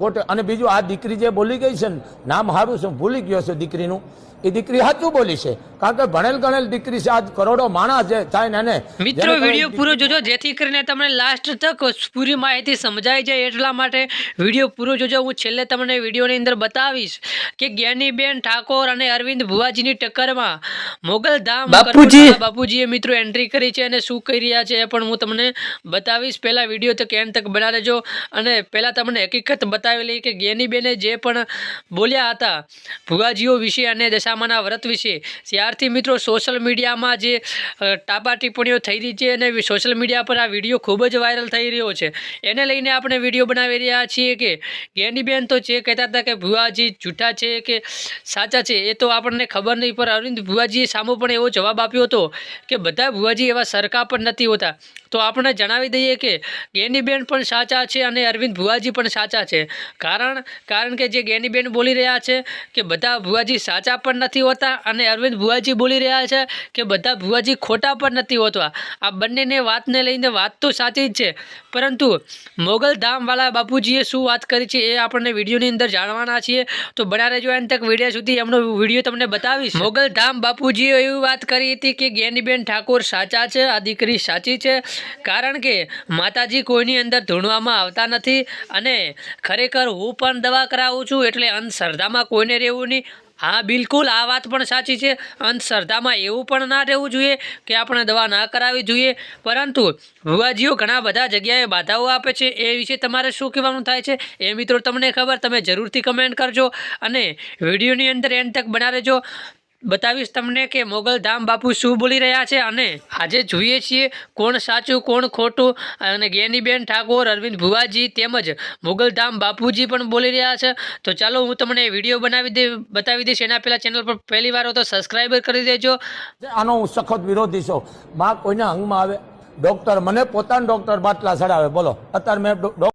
ખોટે અને બીજું આ દીકરી જે બોલી ગઈ છે ને નામ સારું છે ભૂલી ગયો છું દીકરીનું. એ દીકરી સાચું બોલી છે. કારણ કે ભણેલ ગણેલ દીકરી છે આજ કરોડો માણસ છે થાય ને મિત્રો વીડિયો પૂરો જોજો જેથી કરીને તમને લાસ્ટ તક પૂરી માહિતી સમજાઈ જાય એટલા માટે વીડિયો પૂરો જોજો. હું છેલ્લે તમને વિડીયોની અંદર બતાવીશ કે જ્ઞાનીબેન ઠાકોર અને અરવિંદ ભુવાજીની ટક્કરમાં મોગલધામ બાપુજી. બાપુજીએ મિત્રો એન્ટ્રી કરી છે અને શું કરી રહ્યા છે એ પણ હું તમને બતાવીશ. પહેલા વીડિયો તો કેન તક બના લેજો અને પહેલા તમને હકીકત બતાવેલી કે જ્ઞાનીબેને જે પણ બોલ્યા હતા ભુવાજીઓ વિશે અને દશામાના વ્રત વિશે. ત્યારથી મિત્રો સોશિયલ મીડિયામાં જે ટાપા ટિપ્પણીઓ થઈ રહી છે અને સોશિયલ મીડિયા પર આ વીડિયો ખૂબ જ વાયરલ થઈ રહ્યો છે. એને લઈને આપણે વીડિયો બનાવી રહ્યા છીએ કે જ્ઞાનીબેન તો જે કહેતા હતા કે ભુવાજી જૂઠા છે કે સાચા છે એ તો આપણને ખબર નહીં, પણ અરવિંદ ભુવાજીએ સામો પણ એવો જવાબ આપ્યો હતો કે બધા ભુવાજી એવા સરખા પણ નથી હોતા. તો આપણે જણાવી દઈએ કે ગેનીબેન પણ સાચા છે અને અરવિંદ ભુવાજી પણ સાચા છે. કારણ કારણ કે જે જ્ઞાનીબેન બોલી રહ્યા છે કે બધા ભુવાજી સાચા પણ નથી હોતા અને અરવિંદ ભુવાજી બોલી રહ્યા છે કે બધા ભુવાજી ખોટા પણ નથી હોતા. આ બંનેને વાતને લઈને વાત તો સાચી જ છે. પરંતુ મોગલધામવાળા બાપુજીએ શું વાત કરી છે એ આપણને વિડીયોની અંદર જાણવાના છીએ. તો બના રહેજો એન તક વીડિયો સુધી એમનો વીડિયો તમને બતાવીશ. મોગલધામ બાપુજીએ એવી વાત કરી હતી કે જ્ઞાનીબેન ઠાકોર સાચા છે, આ દીકરી સાચી છે. કારણ કે માતાજી કોઈની અંદર ધૂણવામાં આવતા નથી અને ખરેખર હું પણ દવા કરાવું છું એટલે અંધશ્રદ્ધામાં કોઈને રહેવું નહીં. હા, બિલકુલ, આ વાત પણ સાચી છે. અંધશ્રદ્ધામાં એવું પણ ના રહેવું જોઈએ કે આપણે દવા ના કરાવવી જોઈએ. પરંતુ ભુવાજીઓ ઘણા બધા જગ્યાએ બાધાઓ આપે છે. એ વિશે તમારે શું કહેવાનું થાય છે? એ મિત્રો, તમને ખબર, તમે જરૂરથી કમેન્ટ કરજો અને વિડીયોની અંદર એન્ડ તક બના રહેજો. બતાવીશ તમને કે મોગલધામ બાપુ શું બોલી રહ્યા છે અને આજે જોઈએ છીએ કોણ સાચું, કોણ ખોટું અને જ્ઞાનીબેન ઠાકોર, અરવિંદ ભુવાજી તેમજ મોગલધામ બાપુજી પણ બોલી રહ્યા છે. તો ચાલો હું તમને વીડિયો બનાવી દે, બતાવી દઈશ. એના પહેલાં ચેનલ પર પહેલી વાર તો સબસ્ક્રાઈબર કરી દેજો. આનો હું સખત વિરોધી છું. માં કોઈના અંગમાં આવે? ડૉક્ટર મને પોતાના ડૉક્ટર બાટલા ચડાવે. બોલો. અત્યારે મેં